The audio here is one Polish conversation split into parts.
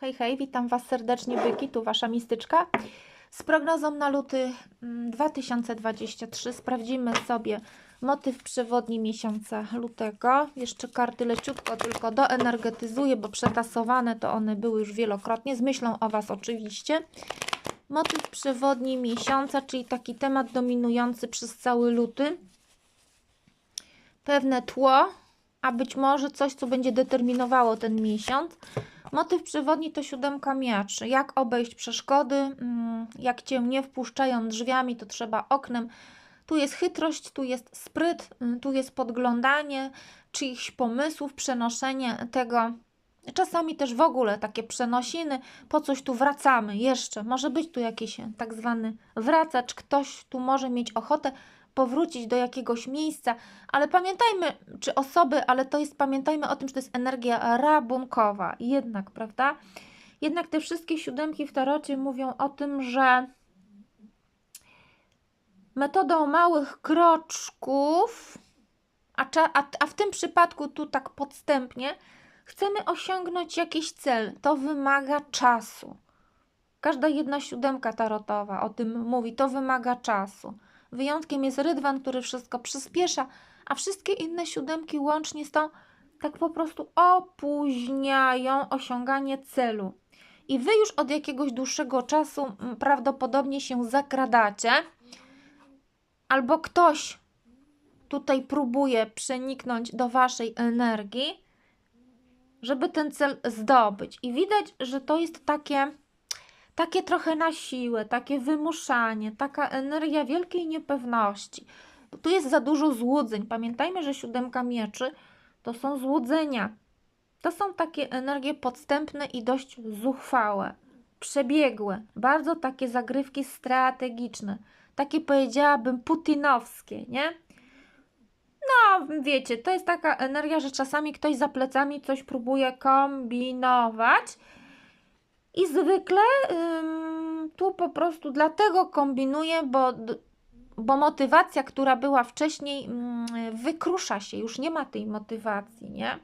Hej, hej, witam Was serdecznie, byki, tu Wasza mistyczka. Z prognozą na luty mm, 2023 sprawdzimy sobie motyw przewodni miesiąca lutego. Jeszcze karty leciutko tylko doenergetyzuję, bo przetasowane to one były już wielokrotnie, z myślą o Was oczywiście. Motyw przewodni miesiąca, czyli taki temat dominujący przez cały luty. Pewne tło, a być może coś, co będzie determinowało ten miesiąc. Motyw przewodni to siódemka mieczy. Jak obejść przeszkody, mm, jak cię nie wpuszczają drzwiami, to trzeba oknem. Tu jest chytrość, tu jest spryt, mm, tu jest podglądanie czyichś pomysłów, przenoszenie tego. Czasami też w ogóle takie przenosiny, po coś tu wracamy jeszcze. Może być tu jakiś tak zwany wracacz, ktoś tu może mieć ochotę powrócić do jakiegoś miejsca, ale pamiętajmy, czy osoby, ale to jest, pamiętajmy o tym, że to jest energia rabunkowa, jednak, prawda? Jednak te wszystkie siódemki w tarocie mówią o tym, że metodą małych kroczków, a, a, a w tym przypadku tu tak podstępnie, chcemy osiągnąć jakiś cel. To wymaga czasu. Każda jedna siódemka tarotowa o tym mówi, to wymaga czasu. Wyjątkiem jest rydwan, który wszystko przyspiesza, a wszystkie inne siódemki łącznie z tą tak po prostu opóźniają osiąganie celu. I wy już od jakiegoś dłuższego czasu mm, prawdopodobnie się zakradacie, albo ktoś tutaj próbuje przeniknąć do waszej energii, żeby ten cel zdobyć. I widać, że to jest takie takie trochę na siłę, takie wymuszanie, taka energia wielkiej niepewności. Tu jest za dużo złudzeń. Pamiętajmy, że siódemka mieczy to są złudzenia. To są takie energie podstępne i dość zuchwałe, przebiegłe, bardzo takie zagrywki strategiczne, takie powiedziałabym putinowskie, nie? No, wiecie, to jest taka energia, że czasami ktoś za plecami coś próbuje kombinować i zwykle ym, tu po prostu dlatego kombinuję, bo, bo motywacja, która była wcześniej, ym, wykrusza się, już nie ma tej motywacji, nie?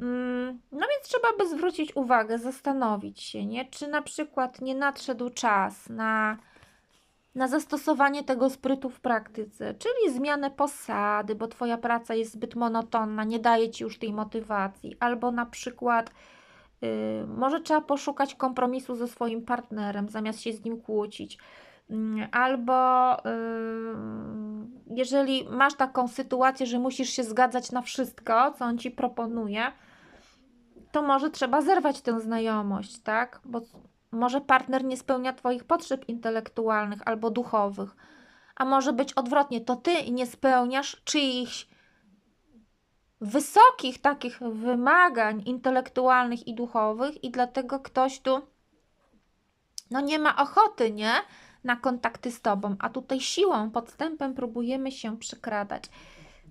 Ym, no więc trzeba by zwrócić uwagę, zastanowić się, nie? Czy na przykład nie nadszedł czas na, na zastosowanie tego sprytu w praktyce, czyli zmianę posady, bo Twoja praca jest zbyt monotonna, nie daje Ci już tej motywacji, albo na przykład może trzeba poszukać kompromisu ze swoim partnerem, zamiast się z nim kłócić. Mm, albo y, jeżeli masz taką sytuację, że musisz się zgadzać na wszystko, co on ci proponuje, to może trzeba zerwać tę znajomość, tak? Bo może partner nie spełnia Twoich potrzeb intelektualnych albo duchowych. A może być odwrotnie, to Ty nie spełniasz czyichś wysokich takich wymagań intelektualnych i duchowych i dlatego ktoś tu no nie ma ochoty, nie? Na kontakty z tobą, a tutaj siłą, podstępem próbujemy się przekradać.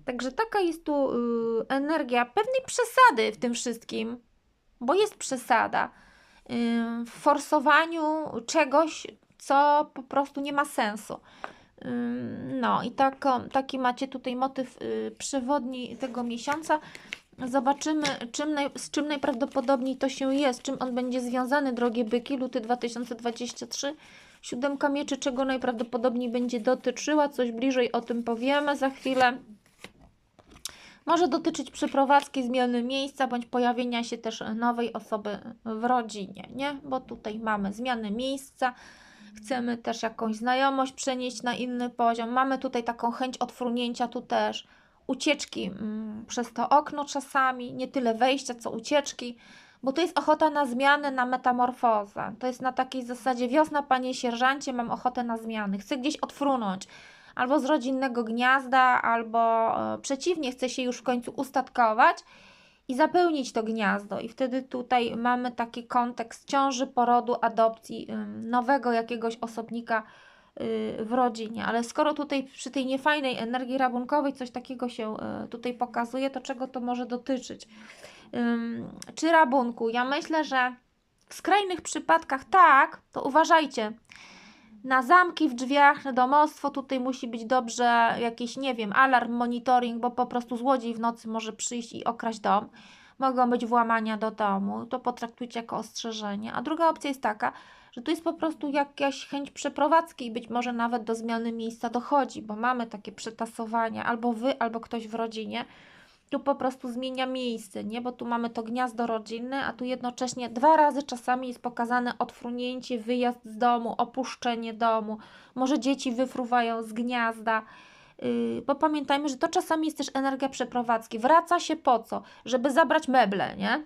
Także taka jest tu y, energia pewnej przesady w tym wszystkim, bo jest przesada y, w forsowaniu czegoś, co po prostu nie ma sensu. No i tako, taki macie tutaj motyw y, przewodni tego miesiąca. Zobaczymy, czym naj, z czym najprawdopodobniej to się jest, czym on będzie związany, drogie byki, luty 2023. Siódemka mieczy, czego najprawdopodobniej będzie dotyczyła, coś bliżej o tym powiemy za chwilę. Może dotyczyć przeprowadzki, zmiany miejsca, bądź pojawienia się też nowej osoby w rodzinie, nie? Bo tutaj mamy zmiany miejsca, chcemy też jakąś znajomość przenieść na inny poziom. Mamy tutaj taką chęć odfrunięcia, tu też ucieczki mm, przez to okno czasami, nie tyle wejścia, co ucieczki, bo to jest ochota na zmianę, na metamorfozę. To jest na takiej zasadzie wiosna, panie sierżancie, mam ochotę na zmiany, chcę gdzieś odfrunąć. Albo z rodzinnego gniazda, albo e, przeciwnie, chcę się już w końcu ustatkować i zapełnić to gniazdo. I wtedy tutaj mamy taki kontekst ciąży, porodu, adopcji nowego jakiegoś osobnika y, w rodzinie. Ale skoro tutaj przy tej niefajnej energii rabunkowej coś takiego się y, tutaj pokazuje, to czego to może dotyczyć? Czy rabunku? Ja myślę, że w skrajnych przypadkach tak, to uważajcie na zamki w drzwiach, na domostwo, tutaj musi być dobrze jakiś, nie wiem, alarm, monitoring, bo po prostu złodziej w nocy może przyjść i okraść dom. mogą być włamania do domu, to potraktujcie jako ostrzeżenie. A druga opcja jest taka, że tu jest po prostu jakaś chęć przeprowadzki i być może nawet do zmiany miejsca dochodzi, bo mamy takie przetasowania, albo wy, albo ktoś w rodzinie, tu po prostu zmienia miejsce, nie? Bo tu mamy to gniazdo rodzinne, a tu jednocześnie dwa razy czasami jest pokazane odfrunięcie, wyjazd z domu, opuszczenie domu, może dzieci wyfruwają z gniazda. Yy, bo pamiętajmy, że to czasami jest też energia przeprowadzki. Wraca się po co? Żeby zabrać meble, nie?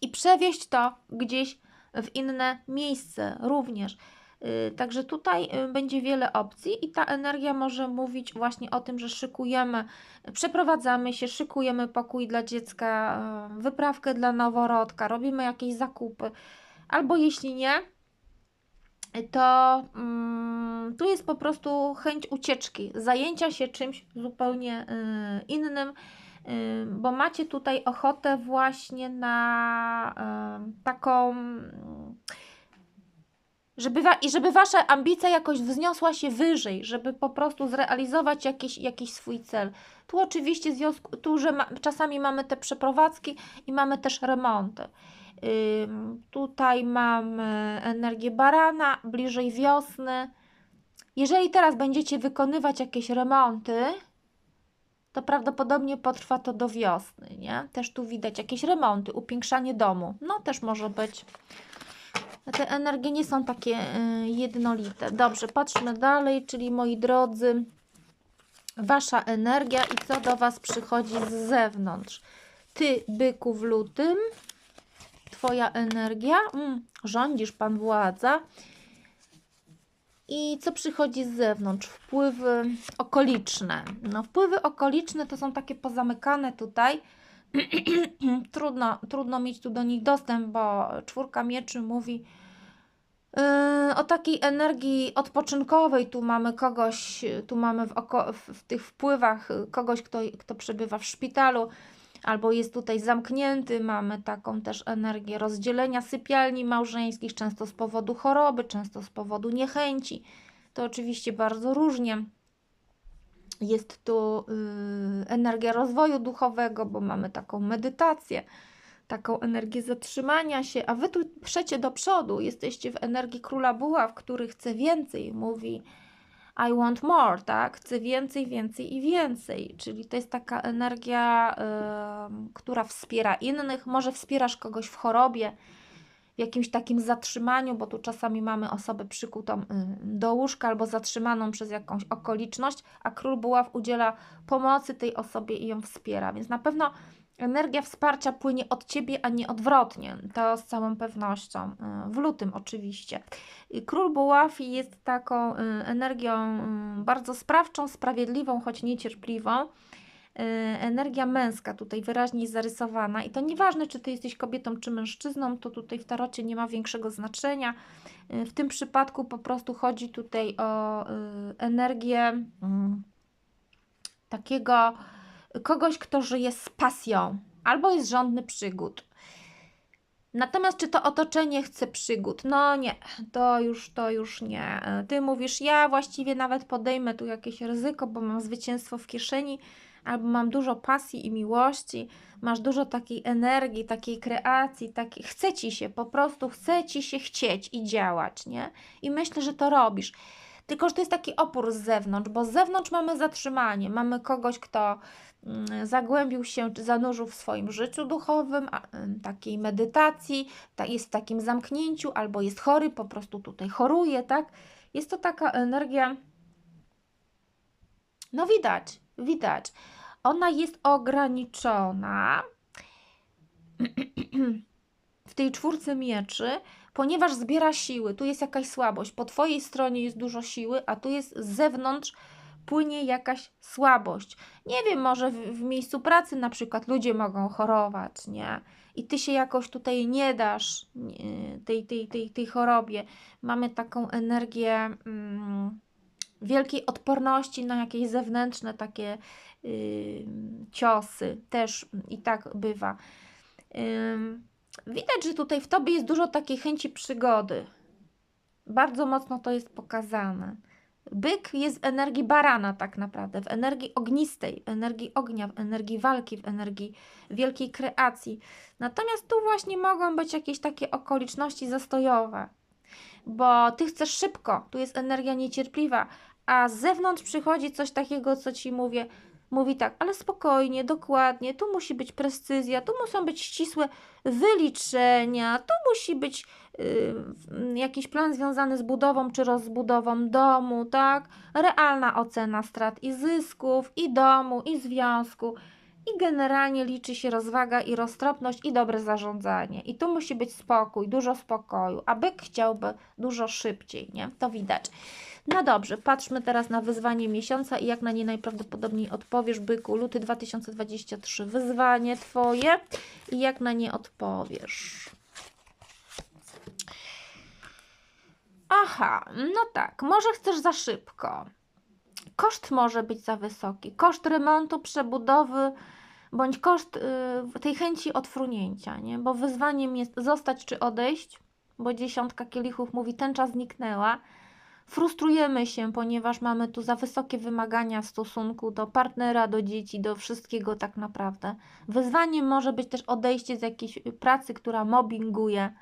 I przewieźć to gdzieś w inne miejsce również. Yy, Także tutaj yy, będzie wiele opcji i ta energia może mówić właśnie o tym, że szykujemy, przeprowadzamy się, szykujemy pokój dla dziecka, yy, wyprawkę dla noworodka, robimy jakieś zakupy, albo jeśli nie, to mm, tu jest po prostu chęć ucieczki, zajęcia się czymś zupełnie y, innym, y, bo macie tutaj ochotę właśnie na y, taką. Żeby wa- I żeby wasza ambicja jakoś wzniosła się wyżej, żeby po prostu zrealizować jakiś, jakiś swój cel. Tu oczywiście związku, tu, że ma, czasami mamy te przeprowadzki i mamy też remonty. Ym, tutaj mamy energię barana, bliżej wiosny. Jeżeli teraz będziecie wykonywać jakieś remonty, to prawdopodobnie potrwa to do wiosny, nie? Też tu widać jakieś remonty, upiększanie domu. No też może być. Te energie nie są takie y, jednolite. Dobrze, patrzmy dalej, czyli moi drodzy, wasza energia i co do was przychodzi z zewnątrz. Ty, byku w lutym, Twoja energia, mm, rządzisz Pan władza. I co przychodzi z zewnątrz? Wpływy okoliczne. No, wpływy okoliczne to są takie pozamykane tutaj. trudno, trudno mieć tu do nich dostęp, bo czwórka mieczy mówi yy, o takiej energii odpoczynkowej. Tu mamy kogoś, tu mamy w, oko, w, w tych wpływach kogoś, kto, kto przebywa w szpitalu albo jest tutaj zamknięty. Mamy taką też energię rozdzielenia sypialni małżeńskich, często z powodu choroby, często z powodu niechęci. To oczywiście bardzo różnie. Jest tu yy, energia rozwoju duchowego, bo mamy taką medytację, taką energię zatrzymania się, a wy tu przecie do przodu. Jesteście w energii króla buław, który chce więcej, mówi I want more, tak? Chcę więcej, więcej i więcej. Czyli to jest taka energia, y, która wspiera innych. Może wspierasz kogoś w chorobie, w jakimś takim zatrzymaniu, bo tu czasami mamy osobę przykutą y, do łóżka albo zatrzymaną przez jakąś okoliczność, a król buław udziela pomocy tej osobie i ją wspiera. Więc na pewno energia wsparcia płynie od ciebie, a nie odwrotnie. To z całą pewnością. Y, W lutym oczywiście. Król buław jest taką y, energią bardzo sprawczą, sprawiedliwą, choć niecierpliwą. Y, Energia męska tutaj wyraźnie jest zarysowana i to nieważne, czy ty jesteś kobietą, czy mężczyzną, to tutaj w tarocie nie ma większego znaczenia. Y, W tym przypadku po prostu chodzi tutaj o y, energię mm, takiego kogoś, kto żyje z pasją albo jest żądny przygód. Natomiast czy to otoczenie chce przygód? No nie, to już, to już nie. Ty mówisz, ja właściwie nawet podejmę tu jakieś ryzyko, bo mam zwycięstwo w kieszeni, albo mam dużo pasji i miłości, masz dużo takiej energii, takiej kreacji, takiej... chce ci się, po prostu chce ci się chcieć i działać, nie? I myślę, że to robisz. Tylko, że to jest taki opór z zewnątrz, bo z zewnątrz mamy zatrzymanie, mamy kogoś, kto mm, zagłębił się czy zanurzył w swoim życiu duchowym, takiej medytacji, ta, jest w takim zamknięciu, albo jest chory, po prostu tutaj choruje, tak? Jest to taka energia, no widać, widać. Ona jest ograniczona w tej czwórce mieczy, ponieważ zbiera siły. Tu jest jakaś słabość. Po twojej stronie jest dużo siły, a tu jest z zewnątrz płynie jakaś słabość. Nie wiem, może w, w miejscu pracy na przykład ludzie mogą chorować, nie? I ty się jakoś tutaj nie dasz nie, tej, tej, tej, tej chorobie. Mamy taką energię mm, wielkiej odporności na jakieś zewnętrzne takie y, ciosy. Też i tak bywa. Ym, Widać, że tutaj w tobie jest dużo takiej chęci przygody. Bardzo mocno to jest pokazane. Byk jest w energii barana tak naprawdę, w energii ognistej, w energii ognia, w energii walki, w energii wielkiej kreacji. Natomiast tu właśnie mogą być jakieś takie okoliczności zastojowe, bo ty chcesz szybko, tu jest energia niecierpliwa, a z zewnątrz przychodzi coś takiego, co ci mówię, mówi tak, ale spokojnie, dokładnie, tu musi być precyzja, tu muszą być ścisłe wyliczenia, tu musi być y, jakiś plan związany z budową czy rozbudową domu, tak? Realna ocena strat i zysków, i domu, i związku. I generalnie liczy się rozwaga i roztropność i dobre zarządzanie. I tu musi być spokój, dużo spokoju. A byk chciałby dużo szybciej, nie? To widać. No dobrze, patrzmy teraz na wyzwanie miesiąca i jak na nie najprawdopodobniej odpowiesz, byku. Luty 2023, wyzwanie Twoje i jak na nie odpowiesz. Aha, no tak, może chcesz za szybko. Koszt może być za wysoki. Koszt remontu, przebudowy bądź koszt y, tej chęci odfrunięcia, nie? Bo wyzwaniem jest zostać czy odejść, bo dziesiątka kielichów mówi, tęcza zniknęła frustrujemy się, ponieważ mamy tu za wysokie wymagania w stosunku do partnera, do dzieci, do wszystkiego tak naprawdę. Wyzwaniem może być też odejście z jakiejś pracy, która mobbinguje,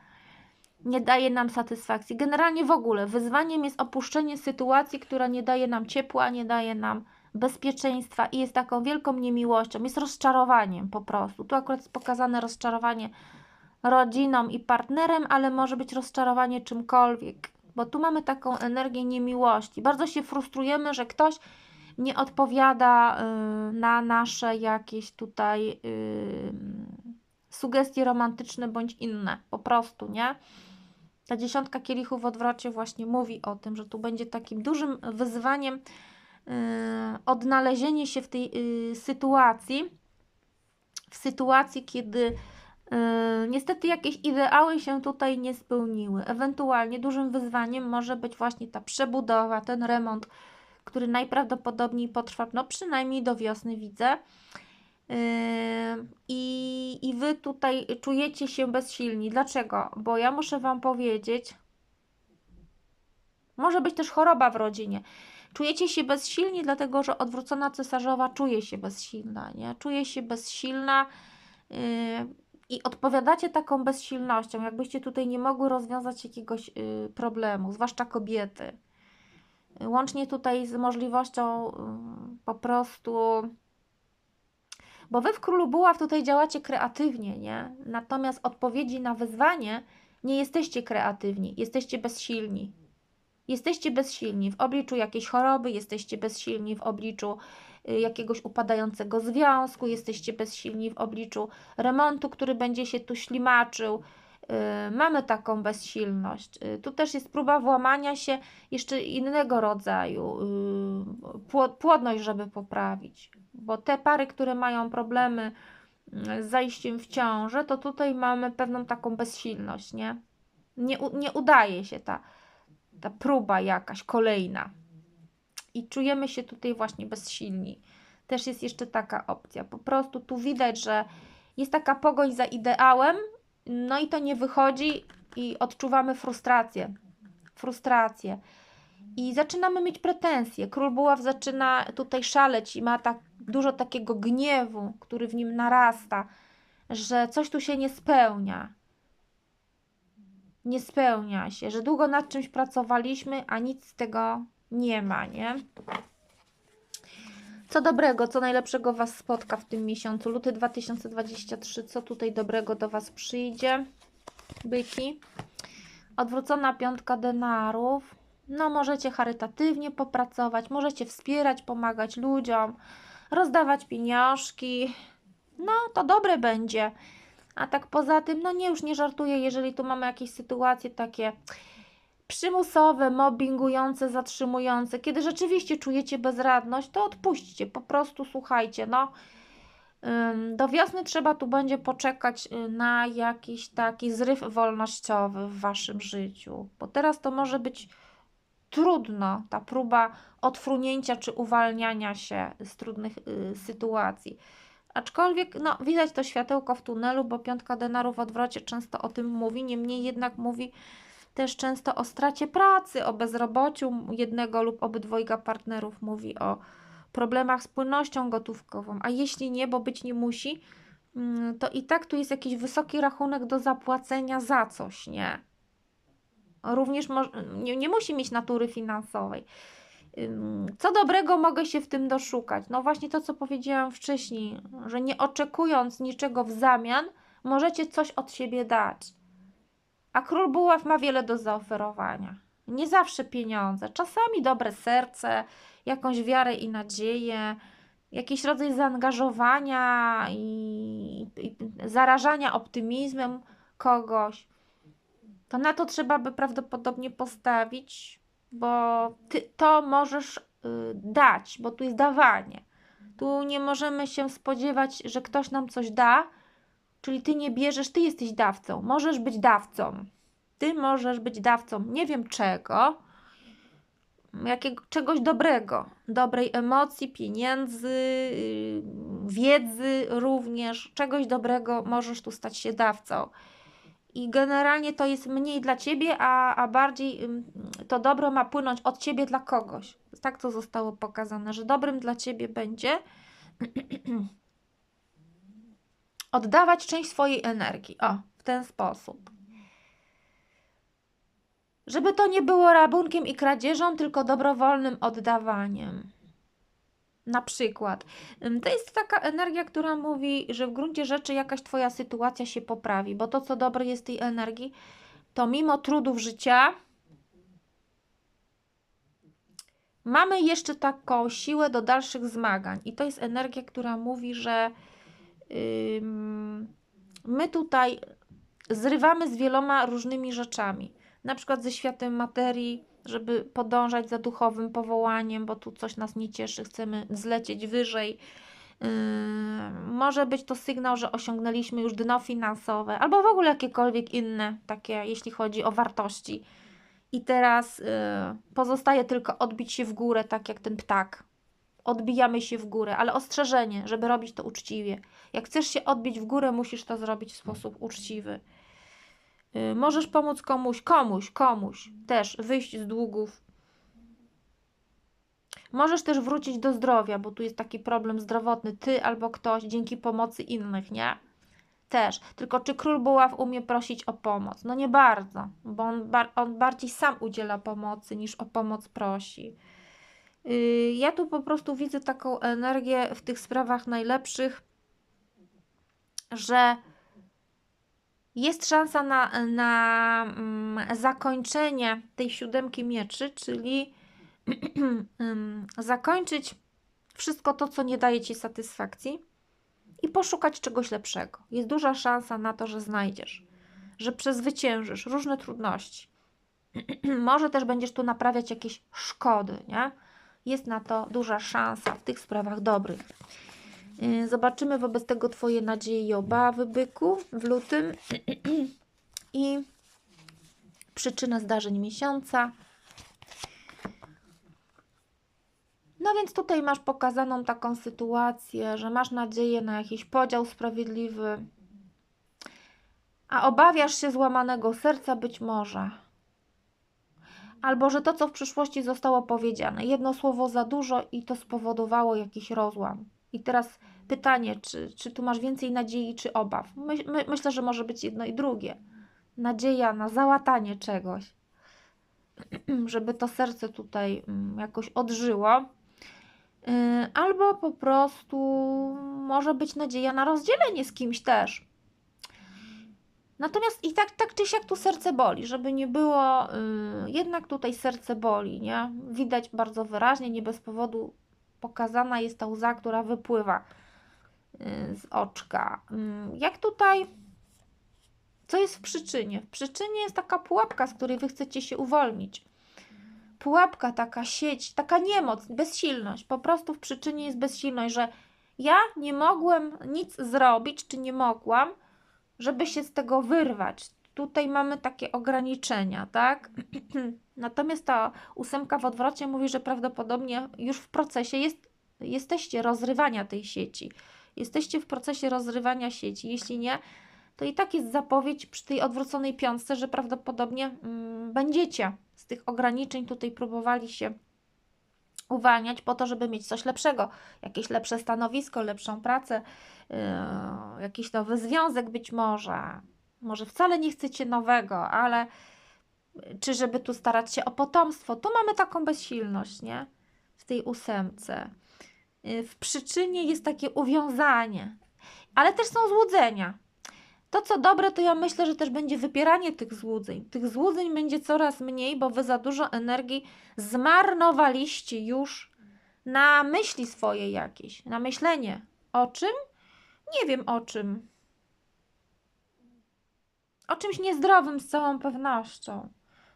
nie daje nam satysfakcji. Generalnie w ogóle wyzwaniem jest opuszczenie sytuacji, która nie daje nam ciepła, nie daje nam bezpieczeństwa i jest taką wielką niemiłością, jest rozczarowaniem po prostu. Tu akurat jest pokazane rozczarowanie rodziną i partnerem, ale może być rozczarowanie czymkolwiek bo tu mamy taką energię niemiłości. Bardzo się frustrujemy, że ktoś nie odpowiada y, na nasze jakieś tutaj y, sugestie romantyczne bądź inne, po prostu, nie? Ta dziesiątka kielichów w odwrocie właśnie mówi o tym, że tu będzie takim dużym wyzwaniem y, odnalezienie się w tej sytuacji, w sytuacji, kiedy niestety jakieś ideały się tutaj nie spełniły. Ewentualnie dużym wyzwaniem może być właśnie ta przebudowa, ten remont, który najprawdopodobniej potrwa no przynajmniej do wiosny widzę. Yy, I, I wy tutaj czujecie się bezsilni. Dlaczego? Bo ja muszę Wam powiedzieć, może być też choroba w rodzinie. Czujecie się bezsilni, dlatego że odwrócona cesarzowa czuje się bezsilna, nie? Czuje się bezsilna. Yy, i odpowiadacie taką bezsilnością, jakbyście tutaj nie mogły rozwiązać jakiegoś y, problemu, zwłaszcza kobiety. Łącznie tutaj z możliwością y, po prostu. Bo wy w Królu Buław tutaj działacie kreatywnie, nie? Natomiast odpowiedzi na wyzwanie nie jesteście kreatywni, jesteście bezsilni. Jesteście bezsilni w obliczu jakiejś choroby, jesteście bezsilni w obliczu jakiegoś upadającego związku, jesteście bezsilni w obliczu remontu, który będzie się tu ślimaczył. Y, mamy taką bezsilność. Y, tu też jest próba włamania się jeszcze innego rodzaju, płodność, żeby poprawić, bo te pary, które mają problemy z zajściem w ciążę, to tutaj mamy pewną taką bezsilność, nie? Nie, nie udaje się ta, ta próba jakaś kolejna i czujemy się tutaj właśnie bezsilni. Też jest jeszcze taka opcja. Po prostu tu widać, że jest taka pogoń za ideałem, no i to nie wychodzi i odczuwamy frustrację. Frustrację. I zaczynamy mieć pretensje. Król Buław zaczyna tutaj szaleć i ma tak dużo takiego gniewu, który w nim narasta, że coś tu się nie spełnia. Nie spełnia się, że długo nad czymś pracowaliśmy, a nic z tego nie ma, nie? Co dobrego, co najlepszego Was spotka w tym miesiącu? Luty 2023, co tutaj dobrego do Was przyjdzie? Byki. Odwrócona piątka denarów. No, możecie charytatywnie popracować, możecie wspierać, pomagać ludziom, rozdawać pieniążki. No, to dobre będzie. A tak poza tym, no nie, już nie żartuję, jeżeli tu mamy jakieś sytuacje takie przymusowe, mobbingujące, zatrzymujące, kiedy rzeczywiście czujecie bezradność, to odpuśćcie, po prostu słuchajcie, no. Do wiosny trzeba tu będzie poczekać y, na jakiś taki zryw wolnościowy w waszym życiu, bo teraz to może być trudno, ta próba odfrunięcia czy uwalniania się z trudnych y, sytuacji. Aczkolwiek, no, widać to światełko w tunelu, bo piątka denarów w odwrocie często o tym mówi, niemniej jednak mówi, też często o stracie pracy, o bezrobociu jednego lub obydwojga partnerów mówi o problemach z płynnością gotówkową, a jeśli nie, bo być nie musi, mm, to i tak tu jest jakiś wysoki rachunek do zapłacenia za coś, nie? Również nie, nie musi mieć natury finansowej. Co dobrego mogę się w tym doszukać? No właśnie to, co powiedziałam wcześniej, że nie oczekując niczego w zamian, możecie coś od siebie dać. A król buław ma wiele do zaoferowania. Nie zawsze pieniądze, czasami dobre serce, jakąś wiarę i nadzieję, jakiś rodzaj zaangażowania i, i zarażania optymizmem kogoś. To na to trzeba by prawdopodobnie postawić, bo ty to możesz y, dać, bo tu jest dawanie. Tu nie możemy się spodziewać, że ktoś nam coś da, czyli ty nie bierzesz, ty jesteś dawcą. Możesz być dawcą. Ty możesz być dawcą nie wiem czego, jakiego, czegoś dobrego, dobrej emocji, pieniędzy, y, wiedzy również, czegoś dobrego możesz tu stać się dawcą. I generalnie to jest mniej dla ciebie, a, a bardziej to dobro ma płynąć od ciebie dla kogoś. Tak to zostało pokazane, że dobrym dla ciebie będzie oddawać część swojej energii. O, w ten sposób. Żeby to nie było rabunkiem i kradzieżą, tylko dobrowolnym oddawaniem. Na przykład, to jest taka energia, która mówi, że w gruncie rzeczy jakaś Twoja sytuacja się poprawi, bo to, co dobre jest tej energii, to mimo trudów życia, mamy jeszcze taką siłę do dalszych zmagań. I to jest energia, która mówi, że my tutaj zrywamy z wieloma różnymi rzeczami na przykład ze światem materii, żeby podążać za duchowym powołaniem, bo tu coś nas nie cieszy, chcemy zlecieć wyżej. Może być to sygnał, że osiągnęliśmy już dno finansowe, albo w ogóle jakiekolwiek inne, takie jeśli chodzi o wartości. I teraz yy, pozostaje tylko odbić się w górę, tak jak ten ptak. Odbijamy się w górę, ale ostrzeżenie, żeby robić to uczciwie. Jak chcesz się odbić w górę, musisz to zrobić w sposób uczciwy. Y, możesz pomóc komuś, komuś, komuś też wyjść z długów. Możesz też wrócić do zdrowia, bo tu jest taki problem zdrowotny, ty albo ktoś dzięki pomocy innych, nie? Też. Tylko czy król buław umie prosić o pomoc? No nie bardzo, bo on, bar on bardziej sam udziela pomocy niż o pomoc prosi. Yy, ja tu po prostu widzę taką energię w tych sprawach najlepszych, że jest szansa na, na mm, zakończenie tej siódemki mieczy, czyli zakończyć wszystko to, co nie daje ci satysfakcji i poszukać czegoś lepszego. Jest duża szansa na to, że znajdziesz, że przezwyciężysz różne trudności. Może też będziesz tu naprawiać jakieś szkody, nie? Jest na to duża szansa w tych sprawach dobrych. Y, zobaczymy wobec tego Twoje nadzieje i obawy, byku, w lutym. I przyczynę zdarzeń miesiąca. No więc tutaj masz pokazaną taką sytuację, że masz nadzieję na jakiś podział sprawiedliwy, a obawiasz się złamanego serca być może. Albo że to, co w przyszłości zostało powiedziane, jedno słowo za dużo i to spowodowało jakiś rozłam. I teraz pytanie, czy, czy tu masz więcej nadziei, czy obaw? My, my, myślę, że może być jedno i drugie. Nadzieja na załatanie czegoś, żeby to serce tutaj mm, jakoś odżyło. Y, albo po prostu może być nadzieja na rozdzielenie z kimś też. Natomiast i tak, tak czy siak tu serce boli, żeby nie było, yy, jednak tutaj serce boli, nie? Widać bardzo wyraźnie, nie bez powodu pokazana jest ta łza, która wypływa y, z oczka. Mm, jak tutaj, co jest w przyczynie? W przyczynie jest taka pułapka, z której wy chcecie się uwolnić. Pułapka, taka sieć, taka niemoc, bezsilność. Po prostu w przyczynie jest bezsilność, że ja nie mogłem nic zrobić, czy nie mogłam, żeby się z tego wyrwać. Tutaj mamy takie ograniczenia, tak? Natomiast ta ósemka w odwrocie mówi, że prawdopodobnie już w procesie jest, jesteście rozrywania tej sieci. Jesteście w procesie rozrywania sieci. Jeśli nie, to i tak jest zapowiedź przy tej odwróconej piątce, że prawdopodobnie mm, będziecie z tych ograniczeń tutaj próbowali się uwalniać po to, żeby mieć coś lepszego, jakieś lepsze stanowisko, lepszą pracę, yy, jakiś nowy związek być może. Może wcale nie chcecie nowego, ale czy żeby tu starać się o potomstwo. Tu mamy taką bezsilność, nie? W tej ósemce. Yy, W przyczynie jest takie uwiązanie, ale też są złudzenia. To, co dobre, to ja myślę, że też będzie wypieranie tych złudzeń. Tych złudzeń będzie coraz mniej, bo wy za dużo energii zmarnowaliście już na myśli swoje jakieś, na myślenie. O czym? Nie wiem o czym. O czymś niezdrowym z całą pewnością.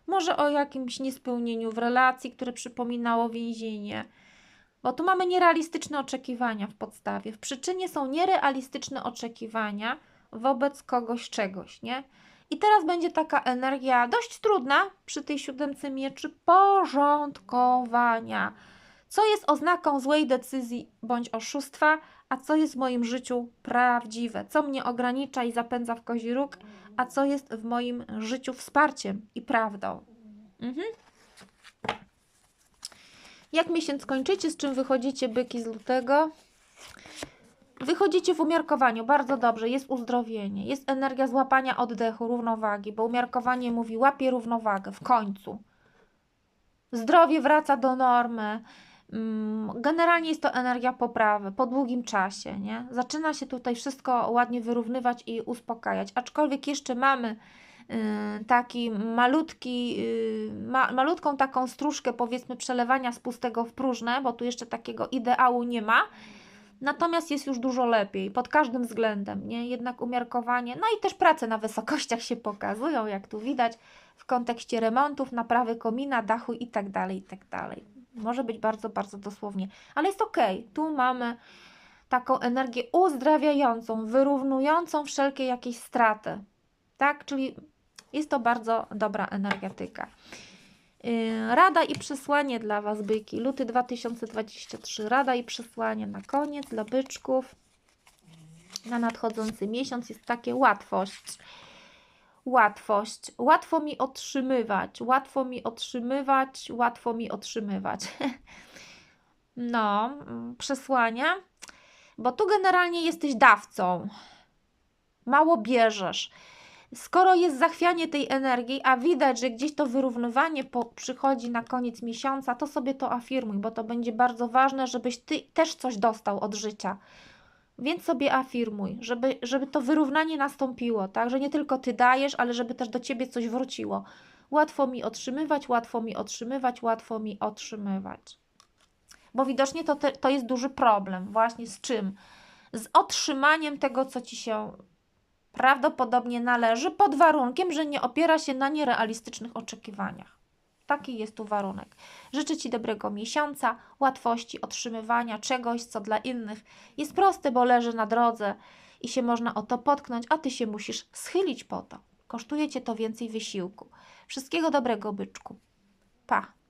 Może o jakimś niespełnieniu w relacji, które przypominało więzienie. Bo tu mamy nierealistyczne oczekiwania w podstawie. W przyczynie są nierealistyczne oczekiwania wobec kogoś czegoś, nie? I teraz będzie taka energia dość trudna przy tej siódemce mieczy porządkowania. Co jest oznaką złej decyzji bądź oszustwa, a co jest w moim życiu prawdziwe? Co mnie ogranicza i zapędza w kozi róg, a co jest w moim życiu wsparciem i prawdą? Mhm. Jak miesiąc kończycie, z czym wychodzicie byki z lutego? Wychodzicie w umiarkowaniu, bardzo dobrze, jest uzdrowienie, jest energia złapania oddechu, równowagi, bo umiarkowanie mówi łapie równowagę w końcu. Zdrowie wraca do normy. Mm, Generalnie jest to energia poprawy po długim czasie, nie? Zaczyna się tutaj wszystko ładnie wyrównywać i uspokajać, aczkolwiek jeszcze mamy y, taki malutki, y, ma, malutką taką stróżkę powiedzmy przelewania z pustego w próżne, bo tu jeszcze takiego ideału nie ma. Natomiast jest już dużo lepiej pod każdym względem, nie? Jednak umiarkowanie, no i też prace na wysokościach się pokazują, jak tu widać, w kontekście remontów, naprawy komina, dachu i tak dalej, i tak. Może być bardzo, bardzo dosłownie, ale jest ok. Tu mamy taką energię uzdrawiającą, wyrównującą wszelkie jakieś straty, tak? Czyli jest to bardzo dobra energetyka. Yy, Rada i przesłanie dla Was, byki. Luty 2023. Rada i przesłanie na koniec dla byczków. Na nadchodzący miesiąc jest takie łatwość. Łatwość. Łatwo mi otrzymywać. Łatwo mi otrzymywać. Łatwo mi otrzymywać. No, mm, przesłania. Bo tu generalnie jesteś dawcą. Mało bierzesz skoro jest zachwianie tej energii, a widać, że gdzieś to wyrównywanie po, przychodzi na koniec miesiąca, to sobie to afirmuj, bo to będzie bardzo ważne, żebyś ty też coś dostał od życia. Więc sobie afirmuj, żeby, żeby to wyrównanie nastąpiło, tak? Że nie tylko ty dajesz, ale żeby też do ciebie coś wróciło. Łatwo mi otrzymywać, łatwo mi otrzymywać, łatwo mi otrzymywać. Bo widocznie to, te, to jest duży problem. Właśnie z czym? Z otrzymaniem tego, co ci się prawdopodobnie należy, pod warunkiem, że nie opiera się na nierealistycznych oczekiwaniach. Taki jest tu warunek. Życzę Ci dobrego miesiąca, łatwości otrzymywania czegoś, co dla innych jest proste, bo leży na drodze i się można o to potknąć, a Ty się musisz schylić po to. Kosztuje Cię to więcej wysiłku. Wszystkiego dobrego, byczku. Pa!